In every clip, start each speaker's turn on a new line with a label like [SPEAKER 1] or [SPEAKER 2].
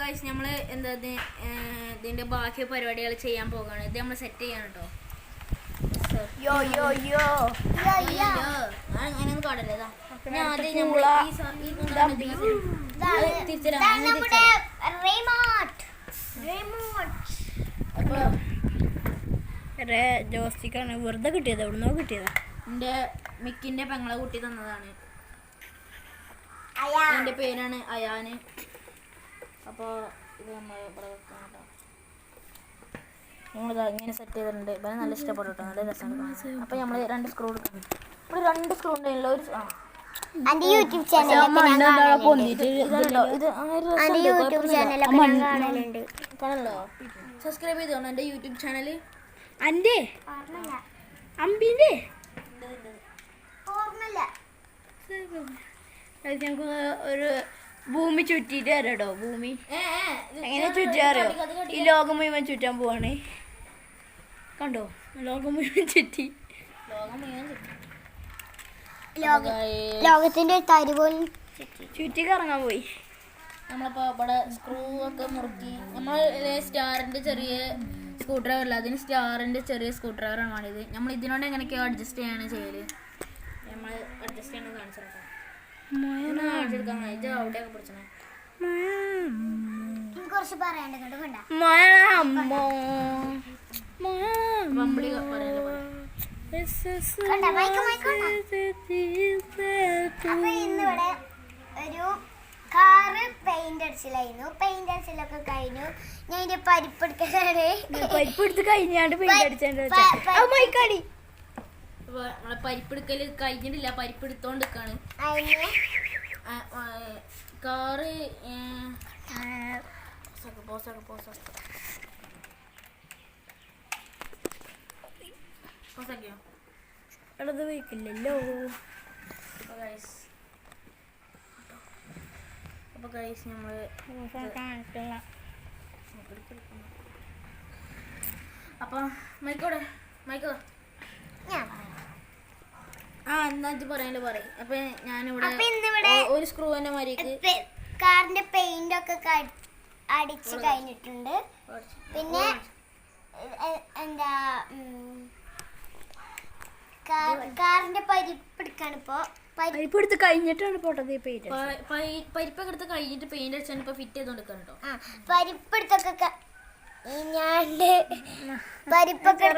[SPEAKER 1] Guys നമ്മൾ എന്താ ഇതിന്റെ ഇതിന്റെ ബാക്കി പരിപാടികൾ ചെയ്യാൻ പോകാണ് ഇത് നമ്മൾ സെറ്റ് ചെയ്യാൻ കേട്ടോ
[SPEAKER 2] യോ യോ യോ
[SPEAKER 1] കാടല്ലേ ഇതാ. ഞാൻ ആദ്യം അങ്ങനെ അപ്പൊ
[SPEAKER 2] ജോസ്റ്റിക്കാണ്. വെറുതെ കിട്ടിയത് എവിടുന്നോ കിട്ടിയതാ.
[SPEAKER 1] എന്റെ മിക്കിന്റെ പെങ്ങളെ കുട്ടി തന്നതാണ്. എന്റെ പേരാണ് അയാന്. അപ്പൊ ഇത് നമ്മൾ ഇവിടെ വെക്കാം കേട്ടോ നമ്മളിതാ ഇങ്ങനെ സെറ്റ് ചെയ്തിട്ടുണ്ട്. ഇവനെ നല്ല ഇഷ്ടപ്പെട്ടു കേട്ടോ നല്ല രസമാണ് അപ്പോൾ നമ്മൾ രണ്ട് സ്ക്രൂ എടുക്കണം ഇവിടെ രണ്ട് സ്ക്രൂ ഉണ്ടല്ലോ ഒരു ആ.
[SPEAKER 3] യൂട്യൂബ് കാണലുണ്ട്.
[SPEAKER 1] കാണല്ലോ സബ്സ്ക്രൈബ് ചെയ്തോണം എന്റെ യൂട്യൂബ് ചാനൽ
[SPEAKER 2] അന്റെ?
[SPEAKER 3] ഓർമ്മയില്ല.
[SPEAKER 2] അമ്പിന്റെ?
[SPEAKER 3] ഓർമ്മയില്ല.
[SPEAKER 2] അത് ഞങ്ങൾക്ക് ഒരു ഭൂമി ചുറ്റിട്ട് തരാട്ടോ ഭൂമി. എങ്ങനെ ചുറ്റാറോ ഈ ലോകം മുഴുവൻ ചുറ്റാൻ പോവാണ്. കണ്ടോ? ലോകം മുഴുവൻ ചുറ്റി.
[SPEAKER 3] ലോകത്തിന്റെ തരി പോലും
[SPEAKER 2] ചുറ്റി. കറങ്ങാൻ പോയി.
[SPEAKER 1] നമ്മളിപ്പോ ഇവിടെ സ്ക്രൂ ഒക്കെ മുറുക്കി നമ്മൾ സ്റ്റാറിന്റെ ചെറിയ സ്ക്രൂ ഡ്രൈവർ അല്ല അതിന് സ്റ്റാറിന്റെ ചെറിയ സ്ക്രൂ ഡ്രൈവറാണ് വേണ്ടത് നമ്മൾ ഇതിനോട് എങ്ങനെയൊക്കെയോ അഡ്ജസ്റ്റ് ചെയ്യാണ് ചെയ്യൽ. നമ്മൾ അഡ്ജസ്റ്റ് ചെയ്യണം കാണിച്ചു
[SPEAKER 3] കുറച്ച് പറയാണ്ട് അപ്പൊ ഇന്നിവിടെ ഒരു കാറ് പെയിന്റ് അടിച്ചില്ലായിരുന്നു. പെയിന്റ് അടിച്ചിലൊക്കെ കഴിഞ്ഞു. ഞാൻ ഇതിന്റെ എടുക്കാനാണ്
[SPEAKER 2] പരിപ്പ് എടുത്ത് കഴിഞ്ഞാണ്ട് പെയിന്റ് അടിച്ചാണ്ട് മൈക്കാടി
[SPEAKER 1] നമ്മളെ പരിപ്പെടുക്കൽ കഴിഞ്ഞിട്ടില്ല പരിപ്പ് എടുത്തോണ്ട് നിക്കാണ്
[SPEAKER 3] അതിന്
[SPEAKER 1] കാറ് പോസാക്ക് പോസാക്ക് പോസാക്കിയോ?
[SPEAKER 2] ഇടത് വയ്ക്കില്ലല്ലോ
[SPEAKER 1] അപ്പൊ നമ്മൾ മൈക്കോടെ മൈക്കോ ആ എന്നാ ഇത് പറയാനല്ലോ പറയും. അപ്പൊ ഞാനിവിടെ
[SPEAKER 3] അപ്പൊ ഇന്നിവിടെ
[SPEAKER 1] ഒ- ഒരു സ്ക്രൂ തന്നെ മാരിക്ക്
[SPEAKER 3] കാറിന്റെ പെയിന്റ് ഒക്കെ അടിച്ചു കഴിഞ്ഞിട്ടുണ്ട്. പിന്നെ എന്താ കാറിന്റെ പരിപ്പെടുക്കാണ് ഇപ്പൊ. ഇപ്പോ
[SPEAKER 2] പരിപ്പ് എടുത്ത് കഴിഞ്ഞിട്ടാണ് പോട്ടത് ഈ പെയിന്റ്
[SPEAKER 1] പ- പരി- പരിപ്പൊക്കെ എടുത്ത് കഴിഞ്ഞിട്ട് പെയിന്റ് അടിച്ചാണ് ഇപ്പൊ ഫിറ്റ് ചെയ്തോണ്ടിരിക്കാൻ കേട്ടോ
[SPEAKER 3] ആ, പരിപ്പെടുത്തൊക്കെ ഞാൻ പരിപ്പൊക്കെ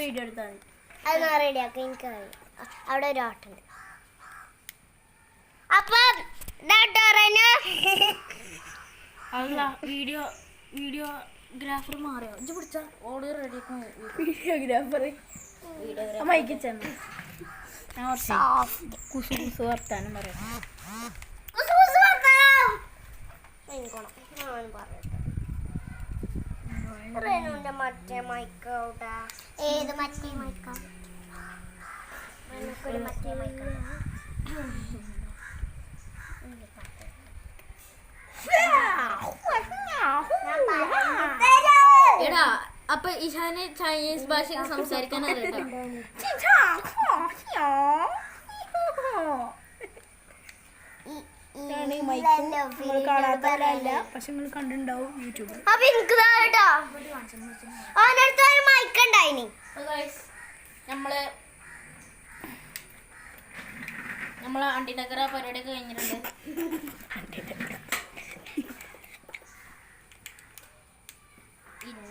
[SPEAKER 2] വീഡിയോ
[SPEAKER 3] അത് ഞാൻ റെഡിയാക്കി എനിക്ക് കഴിയും അവിടെ ഒരു ഓട്ടുണ്ട് അപ്പം.
[SPEAKER 1] അല്ല വീഡിയോ വീഡിയോ ഗ്രാഫർ മാറിയോ? ഇത് പിടിച്ച. Audio ready
[SPEAKER 2] videographer
[SPEAKER 1] video
[SPEAKER 2] mic ചെന്ന്. ഞാൻ കുറച്ച് കുസു കുസു വർത്താനം പറയാം.
[SPEAKER 3] കുസു കുസു വർത്താനം. ഞാൻ പറയട്ടെ. റെനുവിന്റെ മറ്റേ മൈക്ക്? ഏത് മറ്റേ മൈക്കാ? റെനുക്കൊരു മറ്റേ മൈക്ക്.
[SPEAKER 1] എടാ അപ്പൊ ഇഷാന് ചൈനീസ് ഭാഷയൊക്കെ സംസാരിക്കാൻ അറിയട്ടോ
[SPEAKER 2] നമ്മൾ കാണാത്തവരല്ല പക്ഷെ നിങ്ങൾ കണ്ടിട്ടുണ്ടാവും യൂട്യൂബിൽ
[SPEAKER 3] അപ്പൊ എനിക്ക് കേട്ടോ. അവനടുത്ത് ഒരു മൈക്ക് ഉണ്ടായിനി.
[SPEAKER 1] നമ്മൾ നമ്മളെ അണ്ടിനഗറ പരിപാടി കഴിഞ്ഞിട്ടുണ്ട്.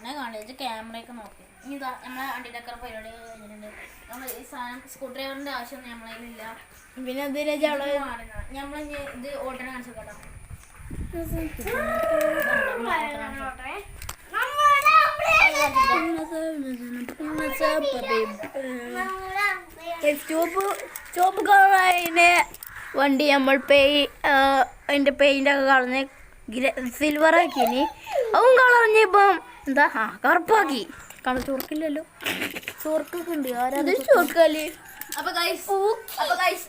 [SPEAKER 1] ഇന്നെ കാണിച്ച് ക്യാമറയൊക്കെ നോക്കി. ഇതാ നമ്മളെ അണ്ടിനക്കര പരിപാടി കഴിഞ്ഞിട്ടുണ്ട്. നമ്മൾ ഈ സാധനം സ്ക്രൂ ഡ്രൈവറിന്റെ ആവശ്യം നമ്മളതിലില്ല
[SPEAKER 2] പിന്നെ അത്
[SPEAKER 1] നമ്മൾ ഇത് ഓട്ടണ കാണിച്ചു കേട്ടോ
[SPEAKER 2] കളറിന് വണ്ടി നമ്മൾ പെയ് അതിന്റെ പെയിന്റ് ഒക്കെ കളഞ്ഞ് സിൽവർ ആക്കിനി അതും കളഞ്ഞ് ഇപ്പം എന്താ? ആ കറുപ്പാക്കി. കളർ ചുറുക്കില്ലല്ലോ
[SPEAKER 1] ചോർക്കൊക്കെ ഉണ്ട്.
[SPEAKER 2] അത് ചുറുക്കൽ
[SPEAKER 1] അപ്പൊ ഗൈസ് അപ്പൊ ഗൈസ്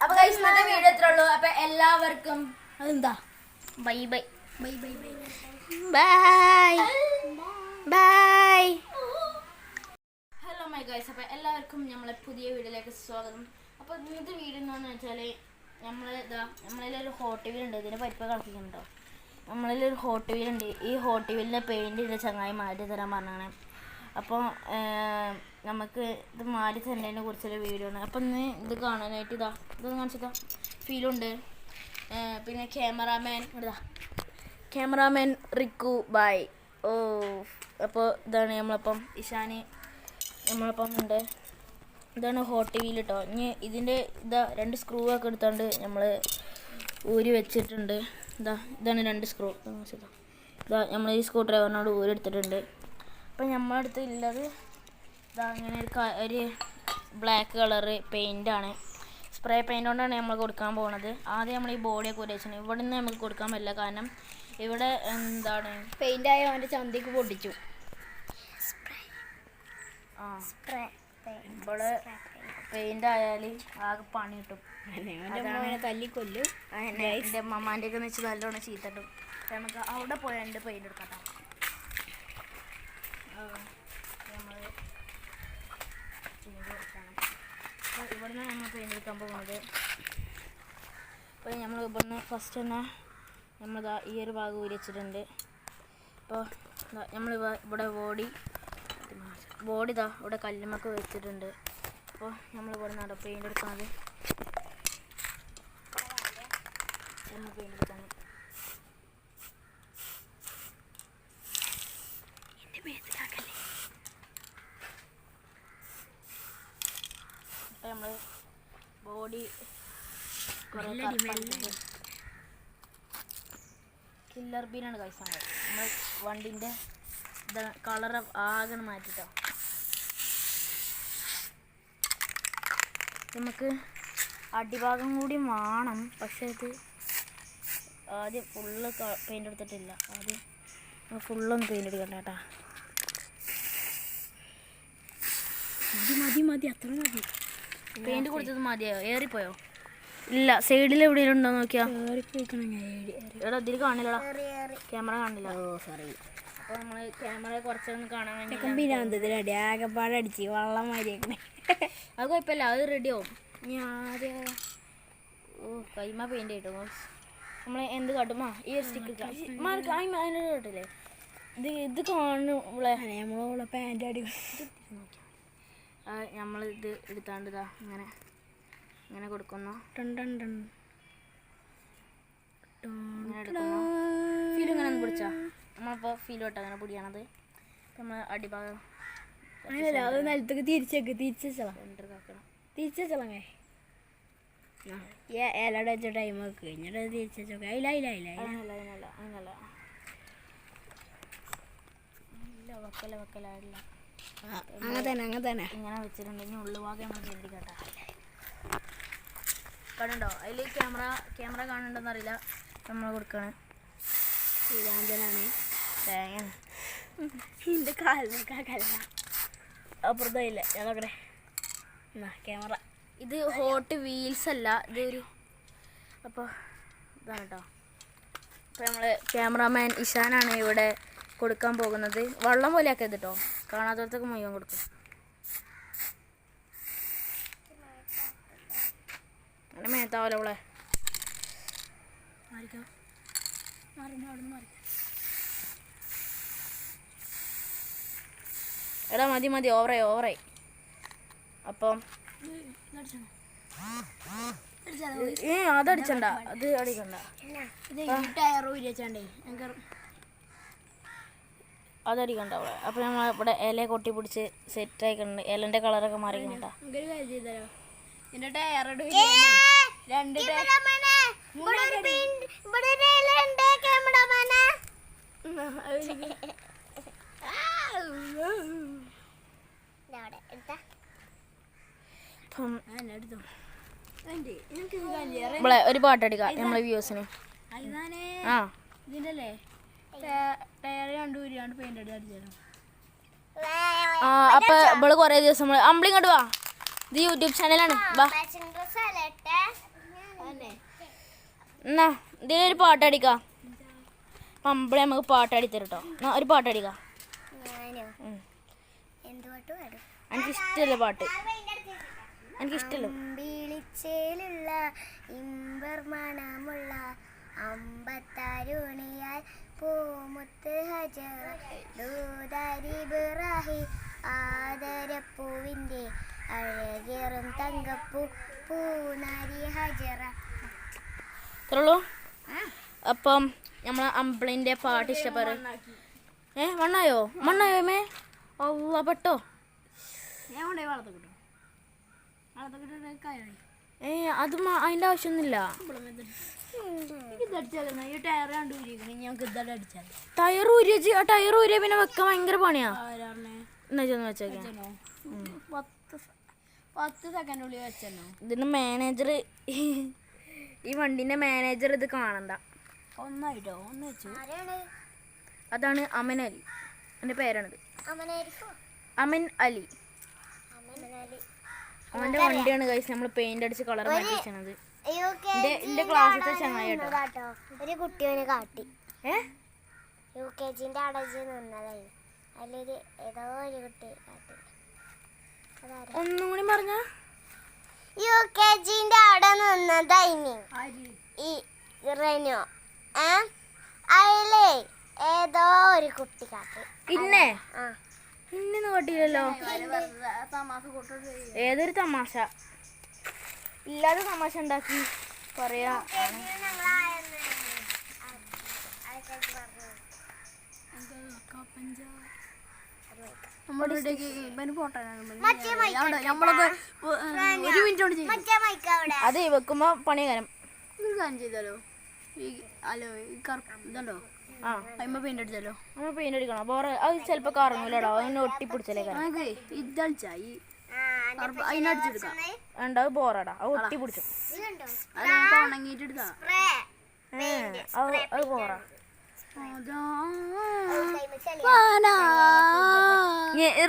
[SPEAKER 1] അപ്പൊ ഗൈസ് ഇന്നത്തെ വീഡിയോ എത്ര ഉള്ളൂ. അപ്പൊ എല്ലാവർക്കും
[SPEAKER 2] അതെന്താ?
[SPEAKER 1] Bye bye. Bye bye bye
[SPEAKER 2] bye. Bye.
[SPEAKER 1] Hello my guys അപ്പൊ എല്ലാവർക്കും നമ്മളെ പുതിയ വീഡിയോയിലേക്ക് സ്വാഗതം. അപ്പൊ ഇന്നത്തെ വീഡിയോ എന്താണെന്ന് വെച്ചാൽ നമ്മളെ ഇതാ നമ്മളിലൊരു ഹോട്ടലുണ്ട് ഉണ്ട് ഇതിന്റെ പരിപ്പ് കളിക്കുന്നുണ്ടോ നമ്മളിലൊരു ഹോട്ട് വീൽ ഉണ്ട്. ഈ ഹോട്ട് വീലിന്റെ പെയിന്റ് ഇതിന്റെ ചങ്ങായി മാറ്റി തരാൻ പറഞ്ഞാണ്. അപ്പോൾ നമുക്ക് ഇത് മാറ്റി തരുന്നതിനെ കുറിച്ചൊരു വീഡിയോ ആണ്. അപ്പം ഇന്ന് ഇത് കാണാനായിട്ട് ഇതാ ഇത് കാണിച്ചതാ ഫീലുണ്ട് പിന്നെ ക്യാമറാമാൻ ഇതാ. ക്യാമറാമാൻ റിക്കു ബായ് ഓ അപ്പോൾ ഇതാണ് നമ്മളപ്പം ഇഷാന് നമ്മളപ്പം ഉണ്ട്. ഇതാണ് ഹോട്ട് വീൽ കേട്ടോ ഇനി ഇതിന്റെ ഇതാ രണ്ട് സ്ക്രൂ ഒക്കെ എടുത്തോണ്ട് നമ്മൾ ഊരി വെച്ചിട്ടുണ്ട്. ഇതാ ഇതാണ് രണ്ട് സ്ക്രൂ ഇതാ. നമ്മൾ ഈ സ്ക്രൂ ഡ്രൈവറിനോട് ഊരി എടുത്തിട്ടുണ്ട്. അപ്പം നമ്മുടെ അടുത്ത് ഉള്ളത് ഇതാ ഇങ്ങനെ ഒരു ഒരു ബ്ലാക്ക് കളറ് പെയിന്റാണ് സ്പ്രേ പെയിന്റ് കൊണ്ടാണ് നമ്മൾ കൊടുക്കാൻ പോകുന്നത് ആദ്യം നമ്മൾ ഈ ബോഡിയൊക്കെ ഉരച്ചത് ഇവിടെ നിന്ന് നമുക്ക് കൊടുക്കാൻ പറ്റില്ല. കാരണം ഇവിടെ എന്താണ്?
[SPEAKER 2] പെയിന്റ് ആയ അവന്റെ ചന്തിക്ക് പൊട്ടിച്ചു.
[SPEAKER 1] ആ.
[SPEAKER 3] സ്പ്രേ
[SPEAKER 1] ഇവിടെ പെയിന്റ് ആയാൽ ആകെ പണി കിട്ടും.
[SPEAKER 2] തല്ലിക്കൊല്ലും.
[SPEAKER 1] എന്റെ അമ്മമാന്റെ ഒക്കെ വെച്ച് നല്ലോണം ചീത്തട്ടും. നമുക്ക് അവിടെ പോയി എന്റെ പെയിന്റ് എടുക്കാം. അപ്പോൾ ഇവിടുന്ന് നമ്മൾ പെയിന്റ് എടുക്കാൻ പോകുന്നത്. അപ്പോൾ നമ്മൾ ഇവിടുന്ന് ഫസ്റ്റ് തന്നെ നമ്മളിതാ ഈ ഒരു ഭാഗം ഉരച്ചിട്ടുണ്ട് അപ്പൊ അപ്പോൾ നമ്മൾ ഇവിടെ ബോഡി ബോഡി ഇതാ ഇവിടെ കല്ലുമൊക്കെ വെച്ചിട്ടുണ്ട്. അപ്പോൾ നമ്മൾ ഇവിടെ നട പെയിന്റ് എടുക്കുന്നത് പെയിന്റ് ഇപ്പം നമ്മൾ ബോഡി കില്ലർ ബീനാണ് കഴിച്ചാൽ നമ്മൾ വണ്ടിന്റെ കളർ ആകെ മാറ്റിട്ടോ. നമുക്ക് അടിഭാഗം കൂടി വേണം. പക്ഷേ ഇത് ആദ്യം ഫുള്ള് പെയിന്റ് എടുത്തിട്ടില്ല. ആദ്യം ഫുള്ളൊന്ന് പെയിന്റ് എടുക്കണ്ട കേട്ടാ
[SPEAKER 2] മതി മതി മതി അത്ര മതി.
[SPEAKER 1] പെയിന്റ് കൊടുത്തത് മതിയോ? ഏറിപ്പോയോ? ഇല്ല സൈഡിൽ എവിടെയെങ്കിലും ഉണ്ടോ നോക്കിയാ? എടാ ഇതിൽ കാണില്ലടാ. ക്യാമറ കാണില്ല.
[SPEAKER 2] ഓ സോറി
[SPEAKER 1] അപ്പോൾ നമ്മൾ ക്യാമറ കുറച്ചൊന്ന് കാണാൻ വേണ്ടി
[SPEAKER 2] ആകെപ്പാടെ അടിച്ച് വള്ളം മാരിയേക്കണേ.
[SPEAKER 1] അത് കുഴപ്പമില്ല അത് റെഡിയാവും ഞാൻ ആദ്യം ഓ കൈമ പെയിന്റ് ആയിട്ടോ നമ്മൾ എന്ത് കാട്ടും? ആ ഈ ഒരു സ്റ്റിക്ക് അതിന്റെ കേട്ടില്ലേ? ഇത് ഇത് കാണുമ്പോളെ
[SPEAKER 2] നമ്മളോളെ പാന്റ് അടി
[SPEAKER 1] നമ്മളിത് ഇത് എടുത്താണ്ട് ഇതാ ഇങ്ങനെ ഇങ്ങനെ കൊടുക്കുന്നു.
[SPEAKER 2] ടൺ ടൺ ടൺ.
[SPEAKER 1] ഇങ്ങനെ ഫീൽ ഇങ്ങനെ ഒന്ന് പിടിച്ചാ. നമ്മളിപ്പോൾ ഫീൽ തൊട്ട് അങ്ങനെ പൊടിയാണത്. നമ്മൾ അടിഭാഗം
[SPEAKER 2] തിരിച്ചേക്ക് തിരിച്ചാ
[SPEAKER 1] തിരിച്ചു
[SPEAKER 2] തിരിച്ചളങ്ങേ ഇലയുടെ വെച്ച ടൈം ഒക്കെ എന്നിട്ട് തിരിച്ചു വെച്ചോക്കെ
[SPEAKER 1] അങ്ങനല്ല ഇല്ല വക്കല വക്കലായില്ല
[SPEAKER 2] അങ്ങനെ തന്നെ അങ്ങനെ തന്നെ.
[SPEAKER 1] ഇങ്ങനെ വെച്ചിട്ടുണ്ടെങ്കിൽ നമ്മൾ കണ്ടോ? അതിൽ ക്യാമറ ക്യാമറ കാണണ്ടെന്ന് അറിയില്ല. നമ്മൾ കൊടുക്കാണ്. തേങ്ങ
[SPEAKER 2] എന്റെ ഇല്ല ഞാൻ നോക്കട്ടെ. എന്നാ ക്യാമറ.
[SPEAKER 1] ഇത് ഹോട്ട് വീൽസ് അല്ല ഇതൊരു അപ്പോൾ ഇതാണ് കേട്ടോ അപ്പോൾ നമ്മൾ ക്യാമറാമാൻ ഇഷാനാണ് ഇവിടെ കൊടുക്കാൻ പോകുന്നത്. വള്ളം പോലെ ആക്കരുത് കേട്ടോ കാണാത്തടത്തൊക്കെ മുഴുവൻ കൊടുക്കും. അങ്ങനെ മേത്താവല്ലോ അവളെ?
[SPEAKER 2] മാറിക്കാം. അവിടെ
[SPEAKER 1] എടാ മതി മതി ഓവറായി ഓവറായി അപ്പം ഏ അതടിച്ചണ്ട. അത് അടിക്കണ്ട. അതടിക്കണ്ട അവിടെ. അപ്പൊ നമ്മൾ ഇവിടെ ഇല കൊട്ടി പിടിച്ച് സെറ്റ് ആയിട്ടുണ്ട് ഇലന്റെ കളറൊക്കെ മാറിക്കണ്ട
[SPEAKER 2] രണ്ട്
[SPEAKER 3] ക്യാമറമാനെ ഇവിടെ ഒരു
[SPEAKER 1] പാട്ടടിക്കാം നമ്മളെ വ്യൂസിന് ആ അപ്പൊ ഇവൾ കൊറേ ദിവസം നമ്മൾ അമ്പിളി ഇങ്ങോട്ട് വാ. ഇത് യൂട്യൂബ് ചാനലാണ്. വാ. എന്നാ ഇതിലൊരു പാട്ടടിക്കാം. അമ്പിളി നമുക്ക് പാട്ടടി തരും കേട്ടോ എന്നാ ഒരു പാട്ടടിക്കാം.
[SPEAKER 3] എനിക്കിഷ്ടല്ല പാട്ട് പാടും
[SPEAKER 1] എനിക്ക് ഇഷ്ടമല്ല പാട്ട് എനിക്ക് ഇഷ്ടമല്ല
[SPEAKER 3] അമ്പിളി അമ്പിളിച്ചേലുള്ള ഇമ്പർ മണമുള്ള അമ്പത്തരുണിയാൽ പൂമുത്ത് ഹജറ ദൂതരിബിറാഹി ആദരപ്പൂവിന്റെ അഴകേറും തങ്കപ്പൂ പൂനരി ഹജറ.
[SPEAKER 1] ഇത്രയുള്ളൂ? അപ്പം നമ്മളെ അമ്പിളിന്റെ പാട്ട് ഇഷ്ടപ്പെടും. ഏ മണ്ണായോ? മണ്ണായോ മേ അല്ല പെട്ടോ?
[SPEAKER 2] ഞാൻ കൊണ്ടുപോയി വളർത്ത കിട്ടും വളർത്ത കിട്ടുന്ന കാര്യം
[SPEAKER 1] ഏ അത് അതിന്റെ ആവശ്യമൊന്നുമില്ല.
[SPEAKER 2] ടയർ
[SPEAKER 1] ഊരിച്ച് ആ ടയർ ഊരിയ പിന്നെ വെക്കാൻ ഭയങ്കര പണിയാ.
[SPEAKER 2] ആരാണ്
[SPEAKER 1] എന്നാ ചെന്ന് വെച്ചേക്കാം.
[SPEAKER 2] വെച്ചനോ പത്ത് സെ- പത്ത് സെക്കൻഡുള്ളിൽ വെച്ചനോ
[SPEAKER 1] ഇതിന്റെ മാനേജർ ഈ വണ്ടിന്റെ മാനേജർ ഇത് കാണണ്ട.
[SPEAKER 2] ഒന്നായിട്ടോ ഒന്ന് വെച്ചു
[SPEAKER 1] അതാണ് അമൻ അലി. എന്റെ പേരാണിത്. അമൻ അലി. അവന്റെ വണ്ടിയാണ് കഴിച്ചത് നമ്മൾ പെയിന്റ് അടിച്ച് കളർ
[SPEAKER 3] മാറ്റിച്ചത്
[SPEAKER 1] എന്റെ ക്ലാസ്സിലത്തെ ചങ്ങായി കേട്ടോ.
[SPEAKER 3] കേട്ടോ ഒരു കുട്ടിയോനെ കാട്ടി. യു കെ ജിന്റെ അടച്ച് നിന്നതായി അതിലൊരു ഏതോ ഒരു കുട്ടി കാട്ടി.
[SPEAKER 1] ഒന്നും കൂടി പറഞ്ഞ.
[SPEAKER 3] യു കെ ജിന്റെ അവിടെ നിന്നതായി
[SPEAKER 2] ആര്?
[SPEAKER 3] ഈ റെനോ. ഏ? അതിലേ ഏതോ ഒരു കുട്ടി കാട്ടി.
[SPEAKER 1] ഇന്നെ?
[SPEAKER 3] ആ.
[SPEAKER 2] തമാസ കൂട്ടോട്
[SPEAKER 1] ഏതൊരു തമാശ? ഇല്ലാതെ തമാശ ഉണ്ടാക്കി. പറയാ.
[SPEAKER 2] നമ്മുടെ ഇടയ്ക്ക് ഇവന് ഫോട്ടോ
[SPEAKER 3] മറ്റേ mic
[SPEAKER 2] നമ്മളൊക്കെ ഒരു മിനിറ്റ് കൊണ്ട് ചെയ്യും.
[SPEAKER 3] മറ്റേ മൈക്ക് അവിടെ.
[SPEAKER 1] അത് വെക്കുമ്പോ
[SPEAKER 2] ഒരു കാര്യം ചെയ്താലോ? ഈ അലോ ഈ കറുപ്പ് ഇതുണ്ടോ?
[SPEAKER 1] ആ.
[SPEAKER 2] അമ്മ പെയിന്റ്
[SPEAKER 1] പെയിന്റ് അടിക്കണം ബോറ അത് ചിലപ്പോ കറങ്ങൂലടാ. അതിനെ ഒട്ടിപ്പിടിച്ചല്ലേ
[SPEAKER 2] അതിനടിച്ചെടുക്കാം
[SPEAKER 1] അത് ബോറടാ അത് ഒട്ടിപ്പിടിച്ചു.
[SPEAKER 2] അത്
[SPEAKER 1] ബോറ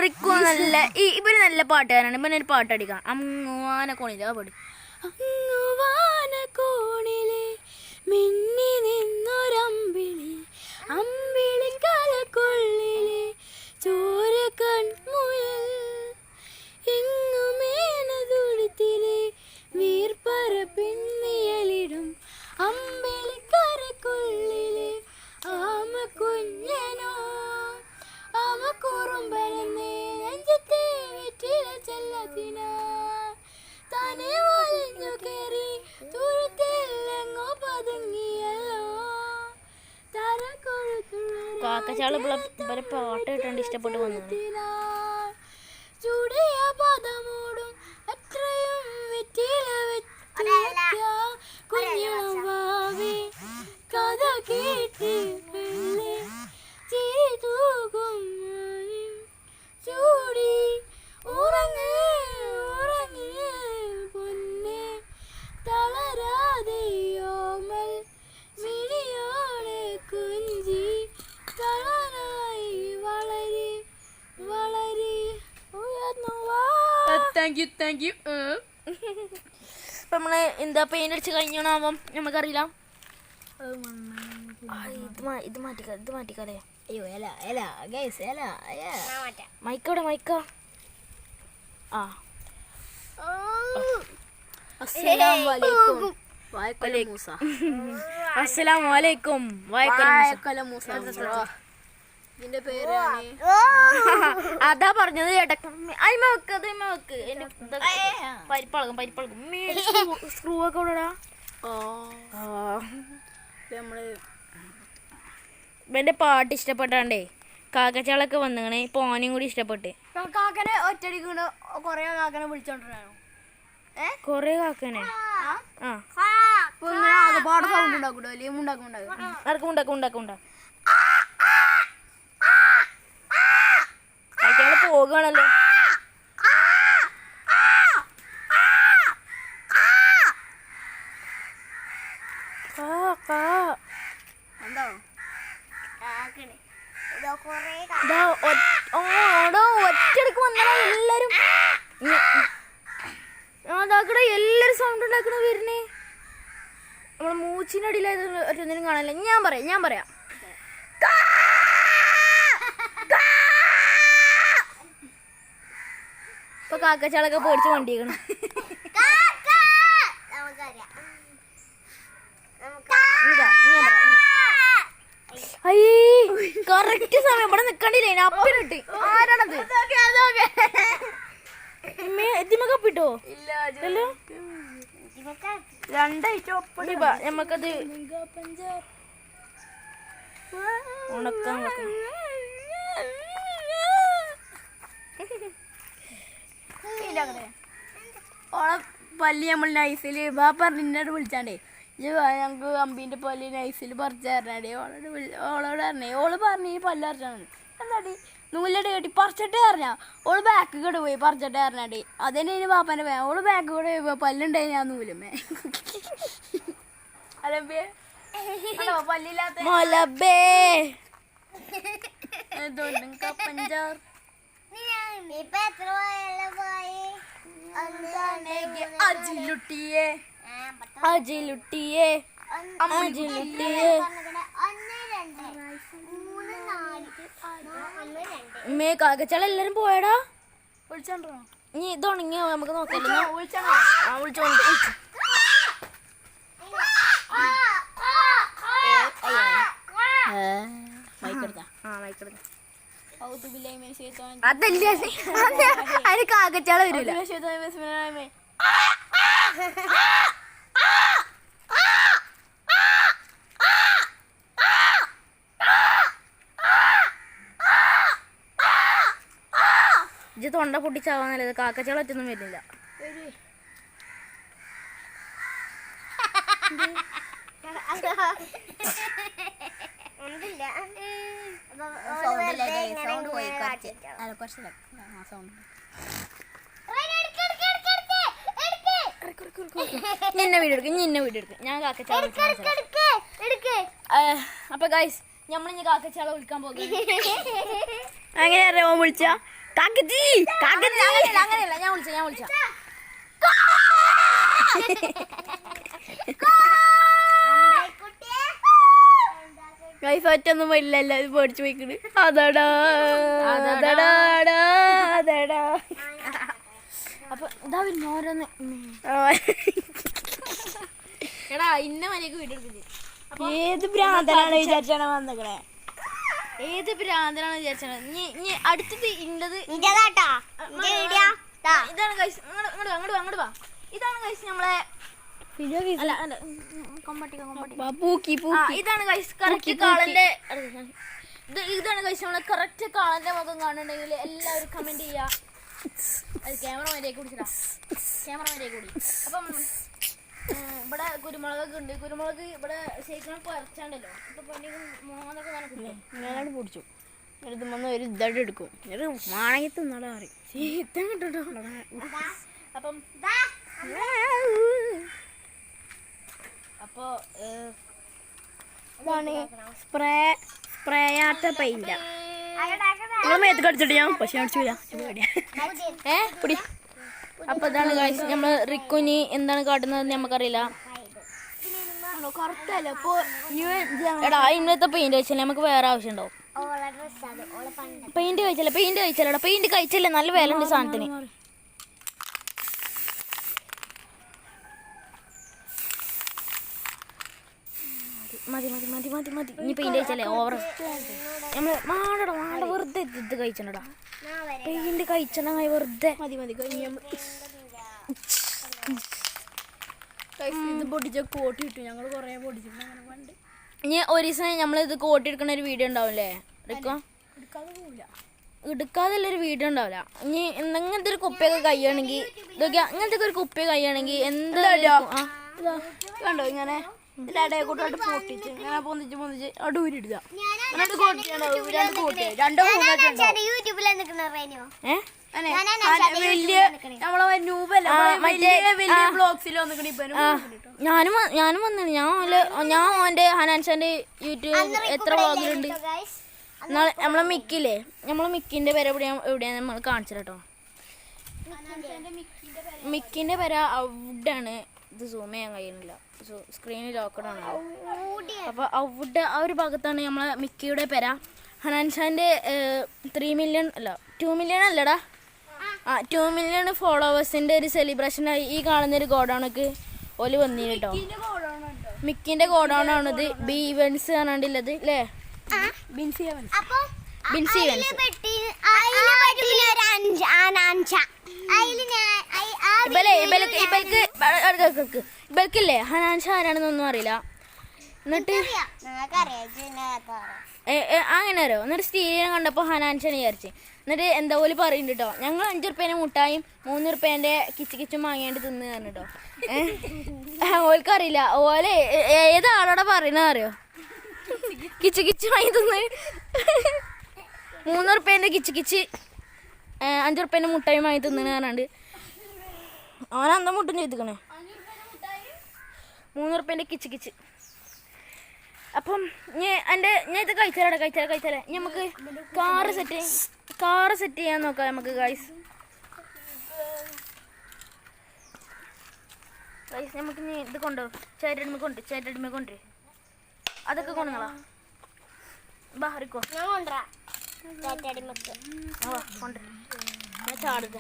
[SPEAKER 1] റിക്കു നല്ല ഇവർ നല്ല പാട്ടുകാരാണ് ഇവന് ഒരു പാട്ട് അടിക്കാം അങ്ങുവാന കോണില്ല പാടി. അങ്ങുവാന കോണിലെ മിന്നി നിന്നൊരമ്പിളി. അമ്പിളി എന്താ പെയിൻ അടിച്ച് കഴിഞ്ഞോണാവും? നമുക്കറിയില്ല. ആ, ഇത് ഇത് മാറ്റിക്ക ഇത് മാറ്റിക്കാലേ
[SPEAKER 2] അയ്യോ എല എല ഗൈസ് എല.
[SPEAKER 1] മൈക്കോടെ മൈക്ക ആ.
[SPEAKER 2] അസ്സലാമു അലൈക്കും. വായക്കൊല മൂസ
[SPEAKER 1] അസ്സലാമു അലൈക്കും. വായക്കല
[SPEAKER 2] മൂസ. ഇതിന്റെ പേരാണ്
[SPEAKER 1] അതാ പറഞ്ഞത് ചേട്ടൻ അയിമ വെക്ക് അതിമ വെക്ക് എന്റെ പരിപ്പളകും പരിപ്പളകും സ്ക്രൂ ഒക്കെ ഇടാ
[SPEAKER 2] ഇപ്പൊ നമ്മൾ
[SPEAKER 1] ഇവന്റെ പാട്ട് ഇഷ്ടപ്പെട്ടാണ്ടേ. കാക്കച്ചാളൊക്കെ വന്നിങ്ങനെ പോനെയും കൂടി ഇഷ്ടപ്പെട്ട്.
[SPEAKER 2] കാക്കനെ ഒറ്റടിക്കൊണ്ട് കൊറേ കാക്കനെ വിളിച്ചോണ്ടിരുന്നു.
[SPEAKER 1] കൊറേ കാക്കനെ? ആ.
[SPEAKER 2] ഇപ്പൊ അല്ലെങ്കിൽ ഉണ്ടാക്കും ഉണ്ടാക്കും.
[SPEAKER 1] ഉണ്ടാക്കും ഉണ്ടാക്കും ഉണ്ടാക്കും. കാക്കച്ചാൾ പോകുകയാണല്ലോ കാക്കച്ചാളൊക്കെ പൊടിച്ച്
[SPEAKER 3] കൊണ്ടിരിക്കണം.
[SPEAKER 2] കറക്റ്റ് സമയം. ഇവിടെ നിക്കണ്ടില്ലേ? ഞാൻ ആരാണത്? ഇതിമക്കപ്പിട്ടോ ഇല്ലല്ലോ? രണ്ടായിട്ട് ഒപ്പടി നമുക്കത് ഉണക്കാൻ ഓളെ പല്ലി നമ്മൾ നൈസിൽ വാ പറഞ്ഞ് എന്നോട് വിളിച്ചാണ്ടേ. ഞങ്ങൾക്ക് അമ്പീന്റെ പല്ലി നൈസിൽ പറിച്ചു തരണേ ഓളോട് ഓളോട് പറഞ്ഞേ. ഓൾ പറഞ്ഞു ഈ പല്ല് പറിച്ചാണ് എന്താടി? നൂലടി കെട്ടി പറിച്ചിട്ട് അറിഞ്ഞാ ഓൾ ബാക്ക് കൂടെ പോയി പറിച്ചിട്ട് അറിഞ്ഞാടി അതന്നെ ഇനി പാപ്പന്റെ വേ ഓൾ ബാക്ക് കൂടെ പോയി പല്ലുണ്ടായി ഞാൻ നൂലുമേ പല്ലില്ലാത്ത മൊലബേ പഞ്ചാർ
[SPEAKER 3] ഇപ്പൊ എത്ര പോയി?
[SPEAKER 2] അജിലുട്ടിയെ. അജിലുട്ടിയെ. അജിലുട്ടിയെ മേ എല്ലാരും പോയടാ? നീ ഇത് ഉണങ്ങിയോ? നമുക്ക് നോക്കല്ലോ വിളിച്ചോണ്ട്? മൈക്കെടുത്താ? ആ, മൈക്കെടുത്താ. അതല്ല? കാക്കച്ചാള വരില്ല ഇജ്ജ് തൊണ്ട പൊട്ടിച്ചാവാൻ നല്ലത്. കാക്കച്ചാള ഒറ്റൊന്നും വരുന്നില്ല.
[SPEAKER 3] ഒന്നില്ല
[SPEAKER 2] സൗണ്ട് പോയി കുറച്ച്. അല്ല കുറച്ച് സൗണ്ട് നിന്നെ വീഡിയോ എടുക്കും നിന്നെ വീഡിയോ എടുക്കും ഞാൻ കാക്കച്ചാള അപ്പൊ ഗൈസ് നമ്മളിഞ്ഞ് കാക്കച്ചാള വിളിക്കാൻ പോകും അങ്ങനെ അറിയാമോ വിളിച്ച? കാക്കത്തി കാക്കച്ചി. അങ്ങനെയല്ല അങ്ങനെയല്ല. ഞാൻ വിളിച്ച ഞാൻ വിളിച്ച. ഗൈസ് ഒറ്റൊന്നും വരില്ല എല്ലാവരും പേടിച്ചു പോയിക്കണ്. അതടാ അതടാ. അതടാ അപ്പൊ ഇതാ വരുന്നു ഓരോന്ന്. എടാ ഇന്ന ഏത് ഭ്രാന്തനാണ് വിചാരിച്ചാണ് വന്നേക്കണേ? ഏത് ഭ്രാന്തനാണ് ഇനി ഇനി അടുത്തത് ഇന്നത് ഇതാണ് ഗൈസ് അങ്ങോട്ട് അങ്ങോട്ട് വാ അങ്ങോട്ട് വാ ഇതാണ് ഗൈസ് നമ്മളെ ഇതാണ് ഗൈസ് കറക്റ്റ് കാളന്റെ ഇതാണ് ഗൈസ് നമ്മളെ കറക്റ്റ് കാളന്റെ മുഖം കാണുന്നുണ്ടെങ്കിൽ എല്ലാവരും കമന്റ് ചെയ്യാ. അത് കുടിച്ചിടാ കൂടി അപ്പം ഇവിടെ കുരുമുളകൊക്കെ ഉണ്ട്. കുരുമുളക് ഇവിടെ ശരിക്കും പറിച്ചാണ്ടല്ലോ. മോന്നൊക്കെ പൊടിച്ചു. വന്ന് ഒരു ഇതായിട്ട് എടുക്കും. ഒരു മാണെങ്കിൽ തിന്നടാ പറയും. കിട്ടോ അപ്പം അപ്പോ ഇതാണ് സ്പ്രേ സ്പ്രേ ആട്ട പെയിന്റ്. നിങ്ങൾ മേത്ത് കടിച്ചിട്ട് ഞാൻ പക്ഷെ അടിച്ചില്ല ഏ? പിടി. അപ്പൊ ഇതാണ് guys, നമ്മൾ റിക്കുനി എന്താണ് കാട്ടുന്നത് നമുക്കറിയില്ല. എടാ ഇന്നത്തെ പെയിന്റ് കഴിച്ചാലേ നമുക്ക് വേറെ ആവശ്യം ഉണ്ടാവും പെയിന്റ് കഴിച്ചല്ലേ പെയിന്റ് കഴിച്ചല്ലേടാ പെയിന്റ് കഴിച്ചല്ലേ? നല്ല വില ഉണ്ട് സാധനത്തിന്. മതി മതി മതി. ഇനിയിപ്പോ ഇതിന്റെ ചില ഓവർ നമ്മൾ മാടടാ മാട വെറുതെ ഇത് കഴിച്ചണടാ. പെയിന്റ് കഴിച്ചണ വെറുതെ. മതി മതി ഇത് പൊടിച്ച കോട്ടി ഞങ്ങൾ കൊറേ പൊടിച്ചിട്ടുണ്ട് അങ്ങനെ പണ്ട് ഇനി ഒരു ദിവസം നമ്മൾ ഇത് കോട്ടി എടുക്കുന്ന ഒരു വീഡിയോ ഉണ്ടാവില്ലേ? എടുക്കോ? എടുക്കാതെ ഒരു വീഡിയോ ഉണ്ടാവില്ല. ഇനി ഇങ്ങനത്തെ ഒരു കുപ്പിയൊക്കെ കൈയാണെങ്കിൽ ഇതൊക്കെ അങ്ങനത്തെ ഒരു കുപ്പി കൈയാണെങ്കിൽ എന്താ കണ്ടോ ഇങ്ങനെ? ഇടയെ കൂട്ടോട്ട് പൊട്ടിച്ച്. ഇങ്ങനെ പൊന്നിച്ച് അവിടെ ഊരിടുക രണ്ട് കോട്ടി രണ്ടോ ഞാനും ഞാനും വന്നു ഞാൻ ഞാൻ ഓന്റെ ഹനാൻഷാന്റെ യൂട്യൂബ് എത്ര വ്ളോഗിലുണ്ട് നമ്മളെ മിക്കില്ലേ? നമ്മളെ മിക്കിന്റെ പേര് എവിടെയാ എവിടെയാണ് നമ്മൾ കാണിച്ചത് കേട്ടോ മിക്കിന്റെ പേര് അവിടെയാണ് ഇത് സൂം ചെയ്യാൻ കഴിയുന്നില്ല. സ്ക്രീനിൽ ആണ്. അപ്പൊ അവിടെ ആ ഒരു ഭാഗത്താണ് നമ്മളെ മിക്കിയുടെ പേര. ഹനാൻഷാന്റെ ത്രീ മില്യൺ അല്ല ടു മില്യൺ അല്ലടാ. ആ. ടു മില്യൺ ഫോളോവേഴ്സിന്റെ ഒരു സെലിബ്രേഷനായി ഈ കാണുന്ന ഒരു ഗോഡൗണക്ക് ഓൽ വന്നിന് കേട്ടോ. മിക്കിന്റെ ഗോഡൗൺ ആണിത് ബി ഇവൻസ് കാണാണ്ടില്ലത് അല്ലേ ബിൻസി
[SPEAKER 1] ബിൻസി ഇവൻസ്
[SPEAKER 3] പെട്ടി അതിൽ പെട്ടിന് ഒരു അഞ്ച് ആനാഞ്ച അതിൽ ഞാൻ വീഡിയോയിൽ
[SPEAKER 1] ഇബൽക്ക് ഇബൽക്ക് ഇബൽക്കില്ലേ? ഹനാൻഷ ആരാണെന്നൊന്നും അറിയില്ല. എന്നിട്ട് അങ്ങനെ അറിയോ? എന്നിട്ട് സ്റ്റീലിനെ കണ്ടപ്പോൾ ഹനാൻഷാണ് വിചാരിച്ച്. എന്നിട്ട് എന്താ പോലെ പറയുന്നുണ്ട് കേട്ടോ ഞങ്ങൾ അഞ്ചു റുപ്യേന്റെ മുട്ടായും മൂന്ന് റുപ്യേന്റെ കിച്ച് കിച്ചും വാങ്ങേണ്ടി തിന്ന് പറഞ്ഞു കേട്ടോ ഓൽക്കറിയില്ല. ഓലെ ഏതാളോടെ ഏത് അറിയോ? കിച്ച് കിച്ച് വാങ്ങി തിന്ന്. മൂന്ന് റുപ്യേന്റെ കിച്ച് കിച്ച് അഞ്ചു റുപ്യേന്റെ മുട്ടായും വാങ്ങി തിന്നു പറഞ്ഞാണ്ട്. അവൻ അന്ത മുട്ടും ചെയ്തിക്കണേ. മൂന്നു റുപ്യന്റെ കിച്ച് കിച്ച്. അപ്പം ഞാൻ എന്റെ ഞാൻ ഇത് കഴിച്ചാലേ കഴിച്ചാലേ. കഴിച്ചാലേ നമുക്ക് കാറ് സെറ്റ് കാറ് സെറ്റ് ചെയ്യാൻ നോക്കാം നമുക്ക് ഗൈസ് ഗൈസ് നമുക്ക് ഇനി ഇത് കൊണ്ടുപോകും ചേരടിമ കൊണ്ട് ചേരടിമ കൊണ്ട് അതൊക്കെ കൊണ്ടുങ്ങളാ ബാഹറിക്കോ
[SPEAKER 3] ഞാൻ കൊണ്ടുവരാം. ചേട്ടടിമക്ക്.
[SPEAKER 1] ആ കൊണ്ട് ഞാൻ ചാടുക.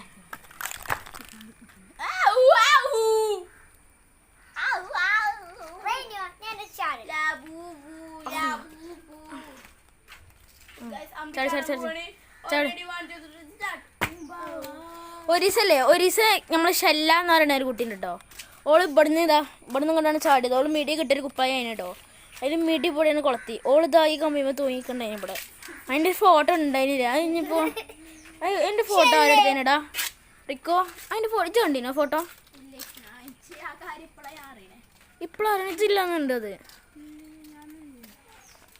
[SPEAKER 1] ഒരീസല്ലേ ഒരീസ നമ്മളെ ഷെല്ല എന്ന് പറയുന്ന ഒരു കുട്ടീന്റെ കേട്ടോ ഓൾ ഇവിടുന്ന് ഇതാ ഇവിടുന്ന് കൊണ്ടാണ് ചാടിയത്. ഓൾ മിടി കിട്ടിയൊരു കുപ്പായ അതിന് കേട്ടോ. അതിൽ മിടി പൊടിയാണ് കൊളത്തി. ഓൾ ഇതാ ഈ കമ്പിയുമ്പോൾ തൂങ്ങിക്കണ്ടായിരുന്നു ഇവിടെ. അതിന്റെ ഫോട്ടോ ഉണ്ടായിരുന്നില്ല. അത് എന്റെ എന്റെ ഫോട്ടോ ആരെടുത്തേനടാ റിക്കോ അതിന്റെ ഫോട്ടോ കണ്ടിനോ ഫോട്ടോ ഇപ്പോഴാണ് ഇതില്ലാന്നുണ്ട് അത്.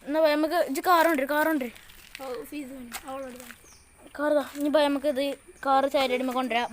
[SPEAKER 1] എന്നാ പോയി നമുക്ക് ഇത് കാറുണ്ട് കാറുണ്ട്. കാർ ഇനി പോയി നമുക്ക് ഇത് കാറ് ചാരിടുമ്പോൾ കൊണ്ടുവരാം.